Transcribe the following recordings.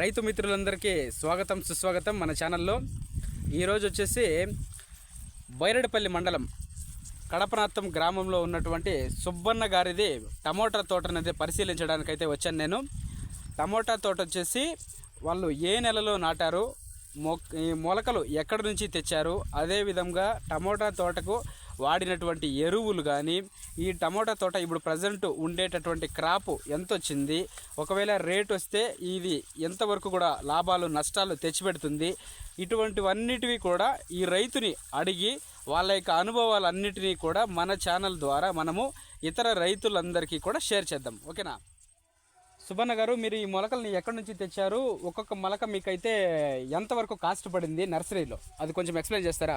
రైతు మిత్రులందరికీ స్వాగతం సుస్వాగతం మన ఛానల్లో. ఈరోజు వచ్చేసి బైరడపల్లి మండలం కడపనాత్తం గ్రామంలో ఉన్నటువంటి సుబ్బన్న గారిది టమోటా తోట అనేది పరిశీలించడానికైతే వచ్చాను నేను. టమోటా తోట వచ్చేసి వాళ్ళు ఏ నెలలో నాటారు మొ ఈ మొలకలు ఎక్కడి నుంచి తెచ్చారు అదేవిధంగా టమోటా తోటకు వాడినటువంటి ఎరువులు కానీ ఈ టమోటా తోట ఇప్పుడు ప్రజెంట్ ఉండేటటువంటి క్రాప్ ఎంత వచ్చింది ఒకవేళ రేట్ వస్తే ఇది ఎంతవరకు కూడా లాభాలు నష్టాలు తెచ్చిపెడుతుంది? ఇటువంటివన్నిటివి కూడా ఈ రైతుని అడిగి వాళ్ళ యొక్క అనుభవాలన్నిటినీ కూడా మన ఛానల్ ద్వారా మనము ఇతర రైతులందరికీ కూడా షేర్ చేద్దాం. ఓకేనా? సుబన్న గారు మీరు ఈ మొలకల్ని ఎక్కడి నుంచి తెచ్చారు? ఒక్కొక్క మొలక మీకైతే ఎంతవరకు కాస్ట్ పడింది నర్సరీలో? అది కొంచెం ఎక్స్ప్లెయిన్ చేస్తారా?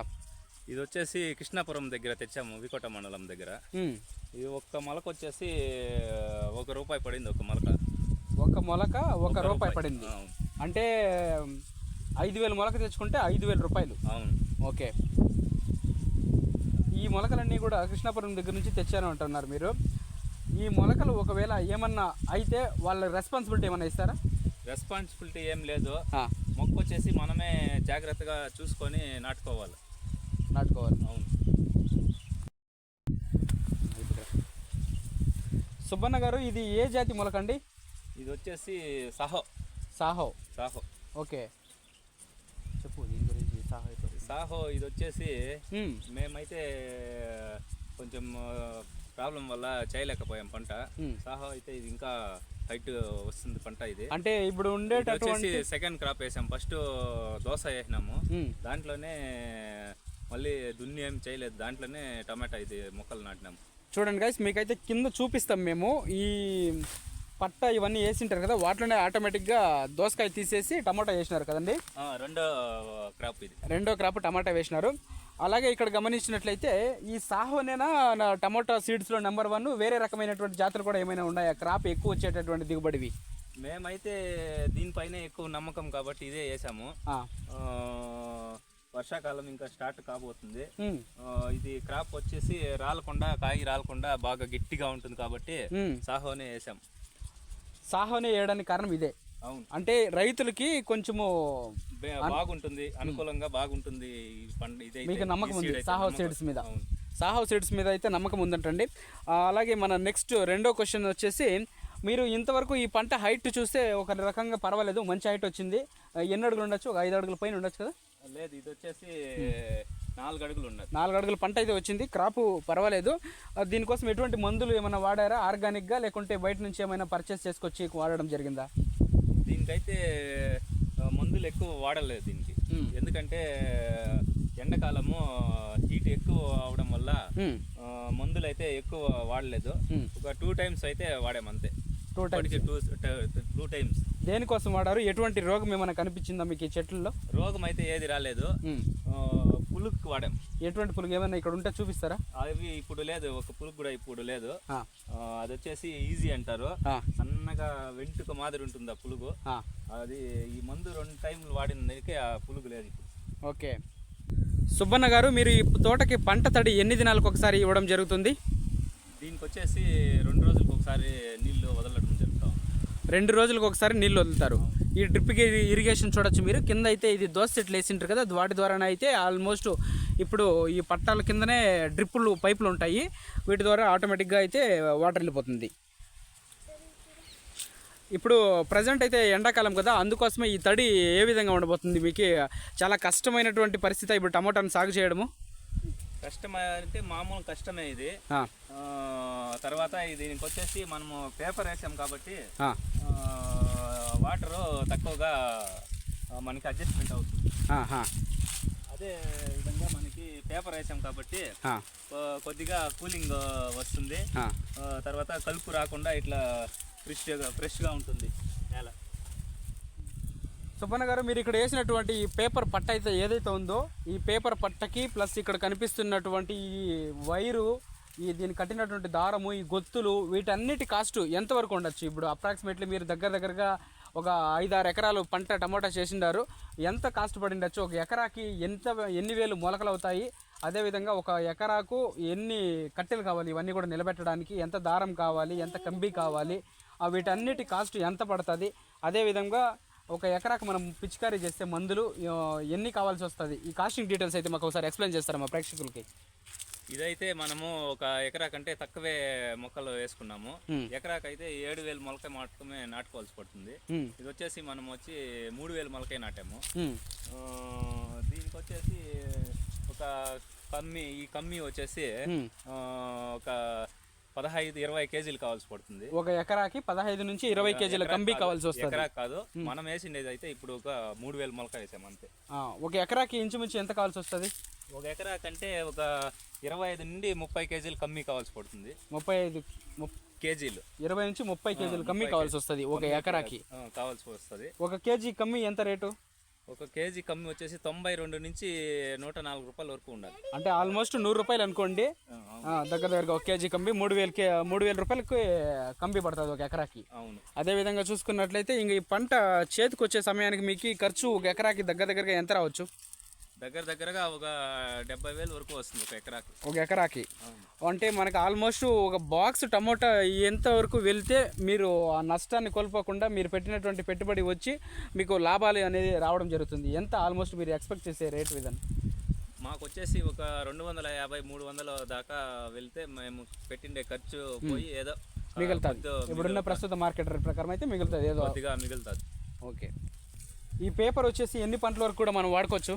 ఇది వచ్చేసి కృష్ణాపురం దగ్గర తెచ్చాము వికోట మండలం దగ్గర. ఇది ఒక్క మొలక వచ్చేసి ఒక రూపాయి పడింది ఒక మొలక. ఒక మొలక ఒక రూపాయి పడింది. అంటే ఐదు వేల మొలక తెచ్చుకుంటే ఐదు వేల రూపాయలు. అవును. ఓకే. ఈ మొలకలన్నీ కూడా కృష్ణాపురం దగ్గర నుంచి తెచ్చాను అంటున్నారు మీరు. ఈ మొలకలు ఒకవేళ ఏమన్నా అయితే వాళ్ళ రెస్పాన్సిబిలిటీ ఏమన్నా ఇస్తారా? రెస్పాన్సిబిలిటీ ఏం లేదు. మొక్క వచ్చేసి మనమే జాగ్రత్తగా చూసుకొని నాటుకోవాలి. నాటుకోవాలి. అవును. సుబ్బన్న గారు ఇది ఏ జాతి మొలక అండి? ఇది వచ్చేసి సాహో. సాహో. సాహో. ఓకే. చెప్పు దీని గురించి సాహో. సాహో ఇది వచ్చేసి మేమైతే కొంచెం ప్రాబ్లం వల్ల చేయలేకపోయాం పంట. సాహో అయితే ఇది ఇంకా హైట్ వస్తుంది పంట ఇది. అంటే ఇప్పుడు ఉండేటటువంటి సెకండ్ క్రాప్ వేసాం. ఫస్ట్ దోశ వేసినాము. దాంట్లోనే మళ్ళీ దున్ని ఏం చేయలేదు. దాంట్లోనే టమాటా ఇది మొక్కలు నాటినాము. చూడండి గైస్ మీకైతే కింద చూపిస్తాం మేము. ఈ పట్ట ఇవన్నీ వేసింటారు కదా వాటిలోనే ఆటోమేటిక్గా దోసకాయ తీసేసి టమాటా వేసినారు కదండి? రెండో క్రాప్ ఇది. రెండో క్రాప్ టమాటా వేసినారు. అలాగే ఇక్కడ గమనించినట్లయితే ఈ సాహోనేనా టమాటా సీడ్స్లో నెంబర్ వన్ వేరే రకమైనటువంటి జాతులు కూడా ఏమైనా ఉన్నాయా? క్రాప్ ఎక్కువ వచ్చేటటువంటి దిగుబడివి. మేమైతే దీనిపైనే ఎక్కువ నమ్మకం కాబట్టి ఇదే వేసాము. వర్షాకాలం ఇంకా స్టార్ట్ కాబోతుంది. ఇది క్రాప్ వచ్చేసి రాలకుండా కాయి రాలకుండా బాగా గట్టిగా ఉంటుంది కాబట్టి. సాహోనే వేసాం. సాహోనే వేయడానికి కారణం ఇదే. అవును. అంటే రైతులకి కొంచెము బాగుంటుంది అనుకూలంగా బాగుంటుంది మీకు నమ్మకం ఉంది. సాహో. సీడ్స్ మీద. అవును. సాహో సీడ్స్ మీద అయితే నమ్మకం ఉందంటండి. అలాగే మన నెక్స్ట్ రెండో క్వశ్చన్ వచ్చేసి మీరు ఇంతవరకు ఈ పంట హైట్ చూస్తే ఒక రకంగా పర్వాలేదు మంచి హైట్ వచ్చింది. ఎన్ని అడుగులు ఉండొచ్చు? ఒక ఐదు అడుగుల పైన ఉండొచ్చు కదా? లేదు ఇది వచ్చేసి నాలుగు అడుగులు ఉన్నది. నాలుగు అడుగుల పంట అయితే వచ్చింది క్రాపు పర్వాలేదు. దీనికోసం ఎటువంటి మందులు ఏమైనా వాడారా? ఆర్గానిక్గా లేకుంటే బయట నుంచి ఏమైనా పర్చేస్ చేసుకొచ్చి వాడడం జరిగిందా? దీనికైతే మందులు ఎక్కువ వాడలేదు దీనికి. ఎందుకంటే ఎండాకాలము హీట్ ఎక్కువ అవడం వల్ల మందులు అయితే ఎక్కువ వాడలేదు. ఒక టూ టైమ్స్ అయితే వాడాం అంతే. Two times two two times దేనికోసం వాడారు? ఎటువంటి రోగం ఏమైనా కనిపించిందా మీకు ఈ చెట్లలో? రోగం అయితే ఏది రాలేదు. పులుగు వాడాం. ఎటువంటి పులుగు ఏమైనా ఇక్కడ ఉంటే చూపిస్తారా? అవి ఇప్పుడు లేదు ఒక పులుగు కూడా ఇప్పుడు లేదు. అది వచ్చేసి ఈజీ అంటారు. సన్నగా వెంటుక మాదిరి ఉంటుంది ఆ పులుగు. అది ఈ మందు రెండు టైంలు వాడిన దానికి ఆ పులుగు లేదు ఇప్పుడు. ఓకే. సుబ్బన్న గారు మీరు ఈ తోటకి పంట తడి ఎన్ని దినాలకు ఒకసారి ఇవ్వడం జరుగుతుంది? దీనికి వచ్చేసి రెండు రోజులకు ఒకసారి నీళ్ళు వదలడం రెండు రోజులకు ఒకసారి నీళ్ళు వదులుతారు. ఈ డ్రిప్కి ఇరిగేషన్ చూడొచ్చు మీరు. కింద అయితే ఇది దోశ చెట్లు వేసింటారు కదా వాటి ద్వారానే అయితే ఆల్మోస్ట్ ఇప్పుడు ఈ పట్టాల కిందనే డ్రిప్పులు పైపులు ఉంటాయి. వీటి ద్వారా ఆటోమేటిక్గా అయితే వాటర్ వెళ్ళిపోతుంది. ఇప్పుడు ప్రజెంట్ అయితే ఎండాకాలం కదా అందుకోసమే ఈ తడి ఏ విధంగా ఉండబోతుంది మీకు? చాలా కష్టమైనటువంటి పరిస్థితి. ఇప్పుడు టమోటాను సాగు చేయడము. కష్టం అంటే మామూలు కష్టమే ఇది. తర్వాత దీనికి వచ్చేసి మనము పేపర్ వేసాం కాబట్టి వాటర్ తక్కువగా మనకి అడ్జస్ట్మెంట్ అవుతుంది. అదే విధంగా మనకి పేపర్ వేసాం కాబట్టి కొద్దిగా కూలింగ్ వస్తుంది. తర్వాత కలుపు రాకుండా ఇట్లా ఫ్రెష్గా ఫ్రెష్గా ఉంటుంది నేల. సుబ్బన్న గారు మీరు ఇక్కడ వేసినటువంటి ఈ పేపర్ పట్ట అయితే ఏదైతే ఉందో ఈ పేపర్ పట్టకి ప్లస్ ఇక్కడ కనిపిస్తున్నటువంటి ఈ వైరు ఈ దీన్ని కట్టినటువంటి దారము ఈ గొత్తులు వీటన్నిటి కాస్ట్ ఎంతవరకు ఉండొచ్చు? ఇప్పుడు అప్రాక్సిమేట్లీ మీరు దగ్గర దగ్గరగా ఒక ఐదారు ఎకరాలు పంట టమోటా చేసిండారు. ఎంత కాస్ట్ పడిండొచ్చు? ఒక ఎకరాకి ఎంత ఎన్ని వేలు మొలకలు అవుతాయి? అదేవిధంగా ఒక ఎకరాకు ఎన్ని కట్టెలు కావాలి? ఇవన్నీ కూడా నిలబెట్టడానికి ఎంత దారం కావాలి? ఎంత కంబి కావాలి? ఆ వీటన్నిటి కాస్ట్ ఎంత పడుతుంది? అదేవిధంగా ఒక ఎకరాకు మనం పిచికారీ చేస్తే మందులు ఎన్ని కావాల్సి వస్తుంది? ఈ కాస్టింగ్ డీటెయిల్స్ అయితే మాకు ఒకసారి ఎక్స్ప్లెయిన్ చేస్తారా మా ప్రేక్షకులకి. ఇదైతే మనము ఒక ఎకరా కంటే తక్కువే మొక్కలు వేసుకున్నాము. ఎకరాకు అయితే ఏడు వేలు మొలక మాత్రమే నాటుకోవాల్సి పడుతుంది. ఇది వచ్చేసి మనం వచ్చి మూడు వేలు మొలకే నాటాము. దీనికి వచ్చేసి ఒక కమ్మి ఈ కమ్మి వచ్చేసి ఒక పదహైదు ఇరవై కేజీలు కావాల్సి పడుతుంది. ఒక ఎకరాకి పదహైదు నుంచి ఇరవై కేజీల కంబి కావాల్సి వస్తుంది. ఎకరా కాదు. మనం వేసిండేది అయితే ఇప్పుడు ఒక మూడు వేలు మొలక వేసాం అంతే. ఒక ఎకరాకి ఇంచుమించు ఎంత కావాల్సి వస్తుంది? ఒక ఎకరా కంటే ఒక ఇరవై ఐదు నుండి ముప్పై కేజీలు కమ్మి కావాల్సి పడుతుంది. ముప్పై ఐదు కేజీలు. ఇరవై నుంచి ముప్పై కేజీల కమ్మి కావాల్సి వస్తుంది ఒక ఎకరాకి. కావాల్సి వస్తుంది. ఒక కేజీ కమ్మి ఎంత రేటు? ఒక కేజీ కమ్మి వచ్చేసి తొంభై రెండు నుంచి నూట నాలుగు రూపాయల వరకు ఉండాలి. అంటే ఆల్మోస్ట్ నూరు రూపాయలు అనుకోండి. దగ్గర దగ్గరగా ఒక కేజీ కంబి మూడు వేల కే మూడు వేల రూపాయలకి కంబి పడుతుంది ఒక ఎకరాకి. అవును. అదే విధంగా చూసుకున్నట్లయితే ఇంక ఈ పంట చేతికి వచ్చే సమయానికి మీకు ఖర్చు ఒక ఎకరాకి దగ్గర దగ్గరగా ఎంత రావచ్చు? దగ్గర దగ్గరగా ఒక డెబ్బై వేలు వరకు వస్తుంది ఒక ఎకరాకి. ఒక ఎకరాకి. అంటే మనకు ఆల్మోస్ట్ ఒక బాక్స్ టమోటా ఎంత వరకు వెళ్తే మీరు ఆ నష్టాన్ని కోల్పోకుండా మీరు పెట్టినటువంటి పెట్టుబడి వచ్చి మీకు లాభాలు అనేది రావడం జరుగుతుంది. ఎంత ఆల్మోస్ట్ మీరు ఎక్స్పెక్ట్ చేసే రేట్ విధానం? మాకు వచ్చేసి ఒక రెండు వందల యాభై మూడు వందల దాకా వెళ్తే మేము పెట్టిండే ఖర్చు పోయి ఏదో మిగులుతుంది. ఇప్పుడున్న ప్రస్తుత మార్కెట్ రేట్ ప్రకారం అయితే మిగులుతుంది. ఏదో మిగులుతుంది. ఓకే. ఈ పేపర్ వచ్చేసి ఎన్ని పంటల వరకు కూడా మనం వాడుకోవచ్చు?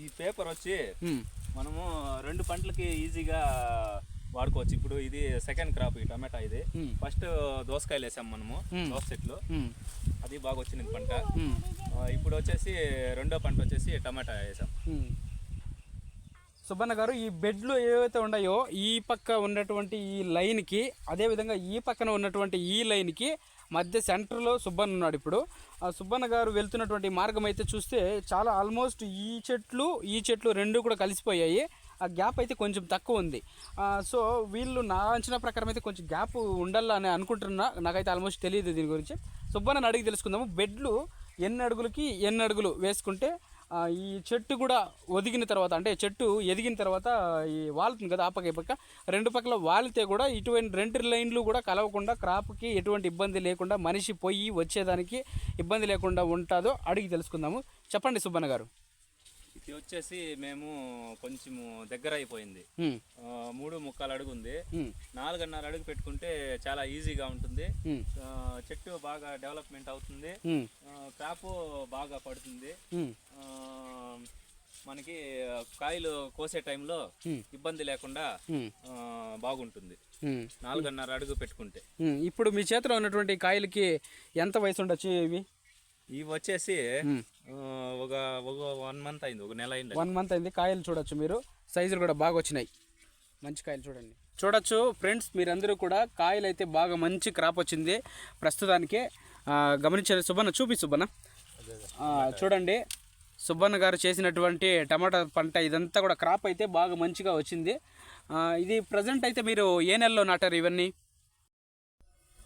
ఈ పేపర్ వచ్చి మనము రెండు పంటలకి ఈజీగా వాడుకోవచ్చు. ఇప్పుడు ఇది సెకండ్ క్రాప్ ఈ టమాటా ఇది. ఫస్ట్ దోసకాయలు వేసాం మనము. దోస చెట్లు. అది బాగా వచ్చింది పంట. ఇప్పుడు వచ్చేసి రెండో పంట వచ్చేసి టమాటా వేసాం. సుబ్బన్న గారు ఈ బెడ్లు ఏవైతే ఉన్నాయో ఈ పక్క ఉన్నటువంటి ఈ లైన్కి అదేవిధంగా ఈ పక్కన ఉన్నటువంటి ఈ లైన్కి మధ్య సెంటర్లో సుబ్బన్న ఉన్నాడు ఇప్పుడు. ఆ సుబ్బన్న గారు వెళ్తున్నటువంటి మార్గం అయితే చూస్తే చాలా ఆల్మోస్ట్ ఈ చెట్లు ఈ చెట్లు రెండు కూడా కలిసిపోయాయి. ఆ గ్యాప్ అయితే కొంచెం తక్కువ ఉంది. సో వీళ్ళు నా అంచనా ప్రకారం అయితే కొంచెం గ్యాప్ ఉండాలని అనుకుంటున్నా. నాకైతే ఆల్మోస్ట్ తెలియదు దీని గురించి. సుబ్బన్నని అడిగి తెలుసుకుందాము. బెడ్లు ఎన్ని అడుగులకి ఎన్ని అడుగులు వేసుకుంటే ఈ చెట్టు కూడా ఒదిగిన తర్వాత అంటే చెట్టు ఎదిగిన తర్వాత ఈ వాలుతుంది కదా ఆ పక్క ఈ పక్క. రెండు పక్కల వాలితే కూడా ఇటువంటి రెండు లైన్లు కూడా కలవకుండా క్రాప్కి ఎటువంటి ఇబ్బంది లేకుండా మనిషి పోయి వచ్చేదానికి ఇబ్బంది లేకుండా ఉంటుందో అడిగి తెలుసుకుందాము. చెప్పండి సుబ్బన్న గారు. ఇది వచ్చేసి మేము కొంచెము దగ్గర అయిపోయింది మూడు ముక్కాలు అడుగు ఉంది. నాలుగున్నర అడుగు పెట్టుకుంటే చాలా ఈజీగా ఉంటుంది. చెట్టు బాగా డెవలప్మెంట్ అవుతుంది. క్రాప్ బాగా పడుతుంది. మనకి కాయలు కోసే టైంలో. ఇబ్బంది లేకుండా బాగుంటుంది. నాలుగున్నర అడుగు పెట్టుకుంటే. ఇప్పుడు మీ చేతిలో ఉన్నటువంటి కాయలకి ఎంత వయసు ఉండొచ్చు ఇవి? ఇవి వచ్చేసి ఒక ఒక వన్ మంత్ అయింది ఒక నెల అయింది వన్ మంత్ అయింది. కాయలు చూడొచ్చు మీరు. సైజులు కూడా బాగా వచ్చినాయి. మంచి కాయలు చూడండి. చూడొచ్చు ఫ్రెండ్స్ మీరందరూ కూడా కాయలు అయితే బాగా మంచి క్రాప్ వచ్చింది. ప్రస్తుతానికి గమనించారు సుబ్బన్న చూపి సుబ్బన్న. చూడండి. సుబ్బన్న గారు చేసినటువంటి టమాటా పంట ఇదంతా కూడా క్రాప్ అయితే బాగా మంచిగా వచ్చింది. ఇది ప్రజెంట్ అయితే మీరు ఏ నెలలో నాటారు ఇవన్నీ?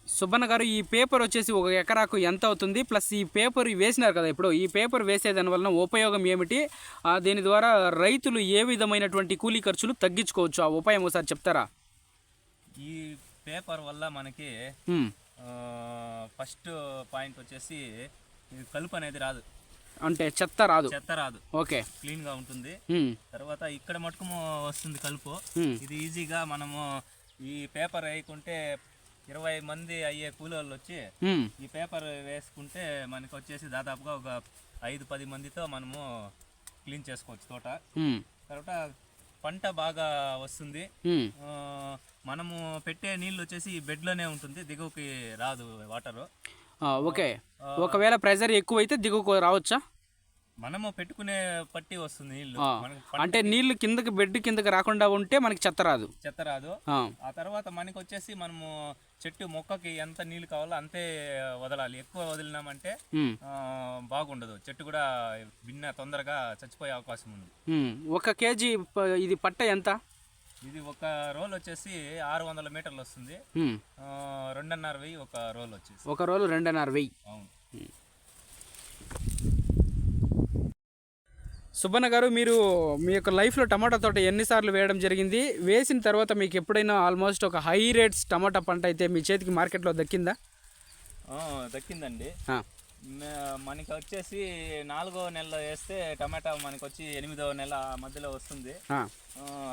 సుబ్బన్న గారు ఈ పేపర్ వచ్చేసి ఒక ఎకరాకు ఎంత అవుతుంది? ప్లస్ ఈ పేపర్ వేసినారు కదా ఇప్పుడు ఈ పేపర్ వేసేదాని వలన ఉపయోగం ఏమిటి? ఆ, దీని ద్వారా రైతులు ఏ విధమైనటువంటి కూలీ ఖర్చులు తగ్గించుకోవచ్చు? ఆ ఉపాయం ఒకసారి చెప్తారా? ఈ పేపర్ వల్ల మనకి ఫస్ట్ పాయింట్ వచ్చేసి కలుపు అనేది రాదు. అంటే చెత్త రాదు. చెత్త రాదు. ఓకే. క్లీన్గా ఉంటుంది తర్వాత ఇక్కడ మటుకు వస్తుంది కలుపు. ఇది ఈజీగా మనము ఈ పేపర్ వేయకుంటే ఇరవై మంది అయ్యే కూలోళ్ళు వచ్చి ఈ పేపర్ వేసుకుంటే మనకి వచ్చేసి దాదాపుగా ఒక ఐదు పది మందితో మనము క్లీన్ చేసుకోవచ్చు తోట. తర్వాత పంట బాగా వస్తుంది. మనము పెట్టే నీళ్ళు వచ్చేసి బెడ్లోనే ఉంటుంది దిగువకి రాదు వాటరు. ఓకే. ఒకవేళ ప్రెజర్ ఎక్కువైతే దిగుకు రావచ్చా? మనము పెట్టుకునే పట్టి వస్తుంది ప- అంటే నీళ్ళు కిందకి బెడ్ కిందకి రాకుండా ఉంటే మనకి చెత్త రాదు. చెత్త రాదు. ఆ తర్వాత మనకి వచ్చేసి మనము చెట్టు మొక్కకి ఎంత నీళ్ళు కావాలో అంతే వదలాలి. ఎక్కువ వదిలినామంటే బాగుండదు. చెట్టు కూడా భిన్న తొందరగా చచ్చిపోయే అవకాశం ఉంది. ఒక కేజీ ఇది పట్ట ఎంత? ఇది ఒక రోల్ వచ్చేసి ఆరు వందల మీటర్లు వస్తుంది. రెండున్నర వెయ్యి ఒక రోల్ వచ్చేసి. ఒక రోజు రెండున్నర వెయ్యి. అవును. సుబ్బన్న గారు మీరు మీ యొక్క లైఫ్లో టమాటా తోట ఎన్నిసార్లు వేయడం జరిగింది? వేసిన తర్వాత మీకు ఎప్పుడైనా ఆల్మోస్ట్ ఒక హై రేట్స్ టమాటా పంట అయితే మీ చేతికి మార్కెట్లో దక్కిందా? దక్కిందండి. మనకి వచ్చేసి నాలుగో నెలలో వేస్తే టమాటా మనకి వచ్చి ఎనిమిదో నెల మధ్యలో వస్తుంది.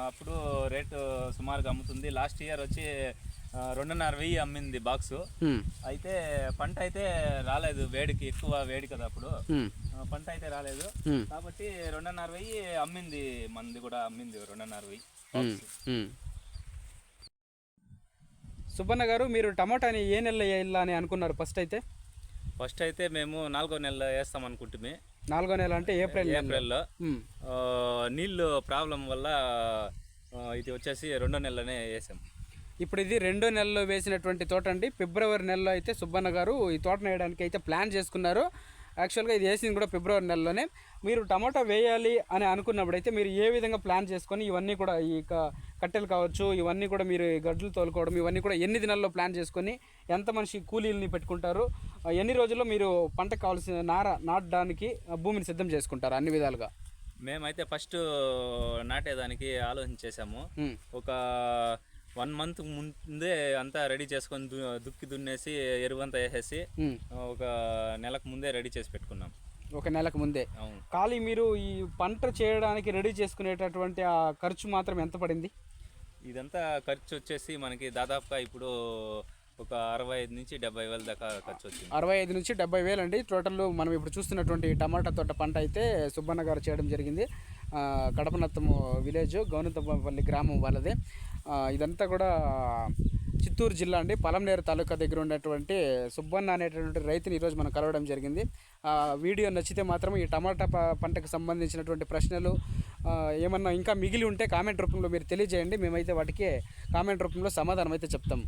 అప్పుడు రేటు సుమారుగా అమ్ముతుంది. లాస్ట్ ఇయర్ వచ్చి రెండున్నర వెయ్యి అమ్మింది బాక్సు. అయితే పంట అయితే రాలేదు. వేడికి ఎక్కువ వేడి కదా అప్పుడు. పంట అయితే రాలేదు. కాబట్టి రెండున్నర వెయ్యి అమ్మింది మంది కూడా అమ్మింది రెండున్నర వెయ్యి. సుబ్బన్న గారు మీరు టమాటాని ఏ నెలలో వేయాలా అని అనుకున్నారు ఫస్ట్ అయితే? ఫస్ట్ అయితే మేము నాలుగో నెలలో వేస్తాం అనుకుంటుంది నాలుగో నెల అంటే ఏప్రిల్. ఏప్రిల్లో. నీళ్ళు ప్రాబ్లం వల్ల ఇది వచ్చేసి రెండో నెలలోనే వేసాం. ఇప్పుడు ఇది రెండో నెలలో వేసినటువంటి తోట అండి. ఫిబ్రవరి నెలలో అయితే సుబ్బన్న గారు ఈ తోటను వేయడానికి అయితే ప్లాన్ చేసుకున్నారు. యాక్చువల్గా ఇది వేసింది కూడా ఫిబ్రవరి నెలలోనే. మీరు టమాటా వేయాలి అని అనుకున్నప్పుడు అయితే మీరు ఏ విధంగా ప్లాన్ చేసుకొని ఇవన్నీ కూడా ఈ కట్టెలు కావచ్చు ఇవన్నీ కూడా మీరు ఈ గడ్డలు తోలుకోవడం ఇవన్నీ కూడా ఎన్ని దినాల్లో ప్లాన్ చేసుకొని ఎంత మనిషి కూలీలని పెట్టుకుంటారు ఎన్ని రోజుల్లో మీరు పంటకు కావాల్సిన నార నాటడానికి భూమిని సిద్ధం చేసుకుంటారు అన్ని విధాలుగా? మేమైతే ఫస్ట్ నాటేదానికి ఆలోచించేసాము ఉమ్, ఒక వన్ మంత్ ముందే అంతా రెడీ చేసుకొని దుక్కి దున్నేసి ఎరువంతా వేసేసి ఒక నెలకు ముందే రెడీ చేసి పెట్టుకున్నాం. ఒక నెలకు ముందే. ఖాళీ మీరు ఈ పంట చేయడానికి రెడీ చేసుకునేటటువంటి ఆ ఖర్చు మాత్రం ఎంత పడింది? ఇదంతా ఖర్చు వచ్చేసి మనకి దాదాపుగా ఇప్పుడు ఒక అరవై ఐదు నుంచి డెబ్బై వేల దాకా ఖర్చు వచ్చింది అరవై ఐదు నుంచి డెబ్బై వేలు అండి. టోటల్ మనం ఇప్పుడు చూస్తున్నటువంటి టమాటా తోట పంట అయితే సుబ్బన్న గారు చేయడం జరిగింది. కడపనత్తము విలేజ్ గౌనతపల్లి గ్రామం వాళ్ళది. ఇదంతా కూడా చిత్తూరు జిల్లా అండి. పలంనేరు తాలూకా దగ్గర ఉన్నటువంటి సుబ్బన్న అనేటటువంటి రైతుని ఈరోజు మనం కలవడం జరిగింది. వీడియో నచ్చితే మాత్రం ఈ టమాటా ప- పంటకు సంబంధించినటువంటి ప్రశ్నలు ఏమన్నా ఇంకా మిగిలి ఉంటే కామెంట్ రూపంలో మీరు తెలియజేయండి. మేమైతే వాటికి కామెంట్ రూపంలో సమాధానం అయితే చెప్తాం.